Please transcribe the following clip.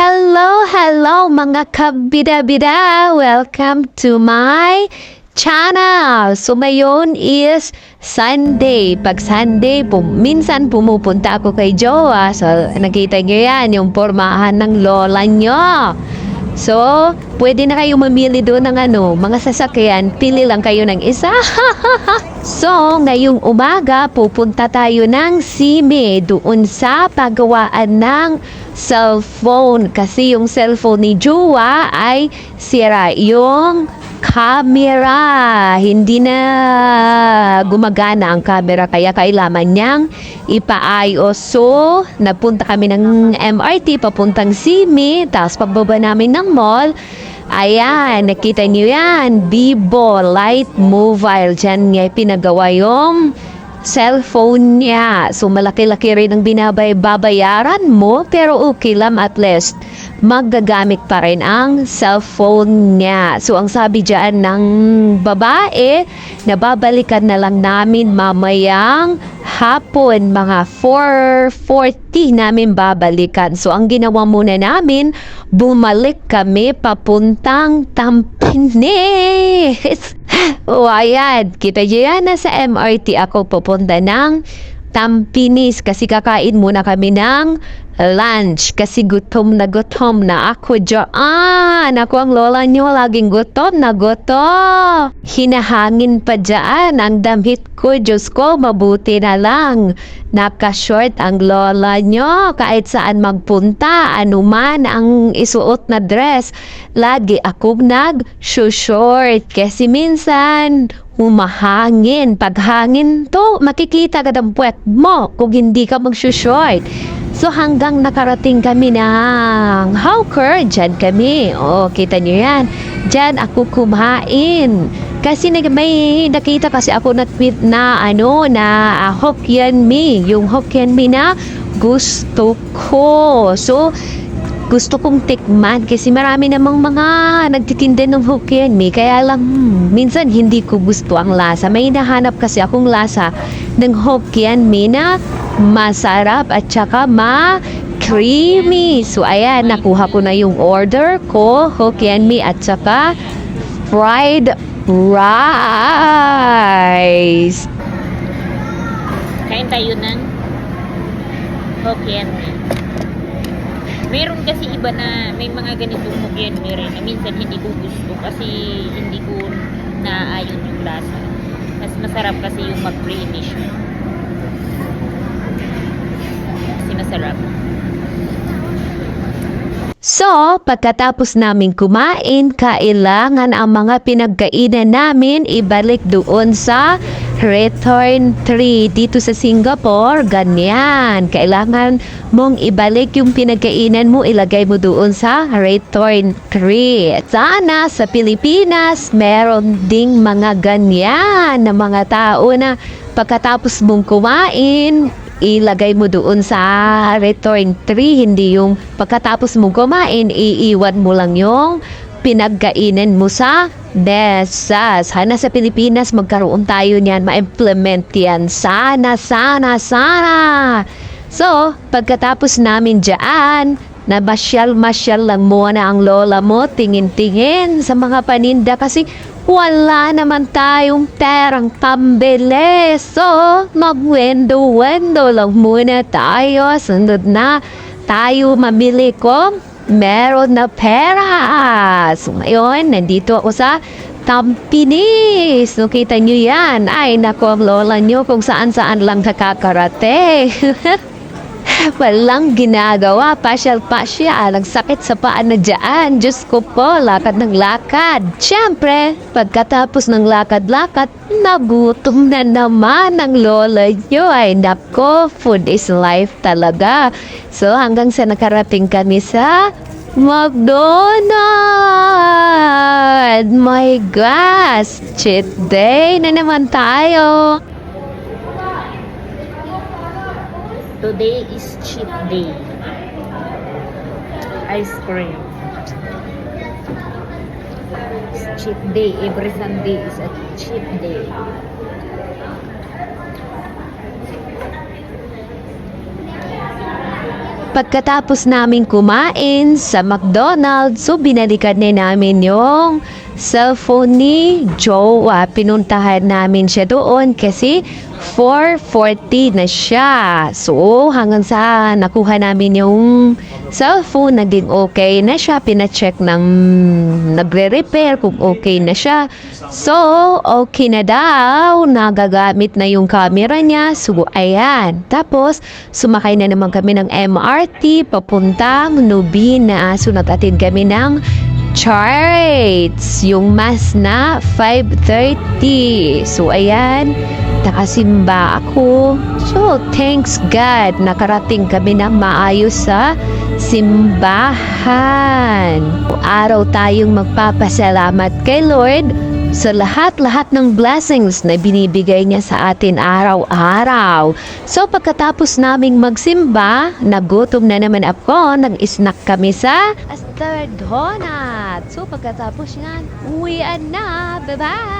Hello, hello mga kabida-bida! Welcome to my channel! So ngayon is Sunday. Pag Sunday, pum- minsan pumupunta ako kay Jowa. So nakita niyo yan, yung pormahan ng lola nyo. So, pwede na kayo mamili doon ng ano, mga sasakyan. Pili lang kayo ng isa. so, ngayong umaga, pupunta tayo ng Sime doon sa paggawaan ng cellphone. Kasi yung cellphone ni Jua ay sira yung camera. Hindi na gumagana ang camera kaya kailangan niyang ipaayos. So, napunta kami ng MRT papuntang Simi. Tapos pagbaba namin ng mall, ayan, nakita niyo yan. Bibo Light Mobile. Diyan niya pinagawa yung cellphone niya. So, malaki-laki rin ang binabay babayaran mo, pero okay lang at least magagamit pa rin ang cellphone niya. So, ang sabi dyan ng babae, nababalikan na lang namin mamayang hapon, mga 4.40 namin babalikan. So, ang ginawa muna namin, bumalik kami papuntang Tampines. o, ayan. Kita nyo yan, nasa MRT ako pupunta ng Tampines kasi kakain muna kami ng lunch kasi gutom na gutom na ako dyan. Ako ang lola nyo laging gutom na gutom. Hinahangin pa dyan ang damit ko. Diyos ko, mabuti na lang. Naka-short ang lola nyo kahit saan magpunta. Ano man ang isuot na dress. Lagi akong nag-short kasi minsan humahangin. Pag hangin to, makikita ka ng puwet mo kung hindi ka mag-short. So hanggang nakarating kami ng hawker, dyan kami. O, kita nyo yan. Dyan ako kumain. Kasi nag, may nakita kasi ako na tweet na ano na uh, Hokkien Me. Yung Hokkien Me na gusto ko. So, gusto kong tikman kasi marami namang mga nagtitinda ng Hokkien Me. Kaya lang, hmm, minsan hindi ko gusto ang lasa. May nahanap kasi akong lasa ng Hokkien Me na masarap at saka ma-creamy. So, ayan, nakuha ko na yung order ko, Hokkien Me at saka fried rice. Kain tayo ng Hokkien Mee. Meron kasi iba na may mga ganitong Mee rin na minsan hindi ko gusto kasi hindi ko naaayon yung lasa. Mas masarap kasi yung siya. Kasi masarap. So, pagkatapos namin kumain, kailangan ang mga pinagkainan namin ibalik doon sa return tree. Dito sa Singapore, ganyan. Kailangan mong ibalik yung pinagkainan mo, ilagay mo doon sa return tree. Sana sa Pilipinas, meron ding mga ganyan na mga tao na pagkatapos mong kumain, ilagay mo doon sa return tree, hindi yung pagkatapos mo kumain, iiwan mo lang yung pinagkainan mo sa mesa. Sana sa Pilipinas magkaroon tayo niyan, ma-implement yan. Sana, sana, sana. So, pagkatapos namin dyan, nabasyal-masyal lang muna ang lola mo, tingin-tingin sa mga paninda kasi wala naman tayong perang pambili. So, mag-wendo-wendo lang muna tayo. Sunod na tayo mamili ko. Meron na pera. So, ngayon, nandito ako sa Tampines. So, kita nyo yan. Ay, nako, ang lola nyo kung saan-saan lang nakakarate. Walang ginagawa, pasyal-pasyal, ang sakit sa paa na dyan. Diyos ko po, lakad ng lakad. Siyempre, pagkatapos ng lakad-lakad, nagutom na naman ang lola nyo. Ay, nako, food is life talaga. So, hanggang sa nakarating kami sa McDonald! My gosh! Cheat day na naman tayo! Today is cheat day. Ice cream. It's cheat day. Every Sunday is a cheat day. Pagkatapos namin kumain sa McDonald's, so binalikan na namin yung cellphone ni Joe. Pinuntahan namin siya doon kasi 4.40 na siya. So hanggang sa nakuha namin yung cellphone, naging okay na siya. Pina-check ng nagre-repair kung okay na siya. So, okay na daw. Nagagamit na yung camera niya. So, ayan. Tapos, sumakay na naman kami ng MRT papuntang Nubina. So, nag-attend kami ng charts. Yung mas na 5.30. So, ayan. Nakasimba ako. So, thanks God. Nakarating kami na maayos sa simbahan. Araw tayong magpapasalamat kay Lord sa lahat-lahat ng blessings na binibigay niya sa atin araw-araw. So pagkatapos naming magsimba, nagutom na naman ako, nag-snack kami sa Astor Donut. So pagkatapos yan, uwian na. Bye-bye!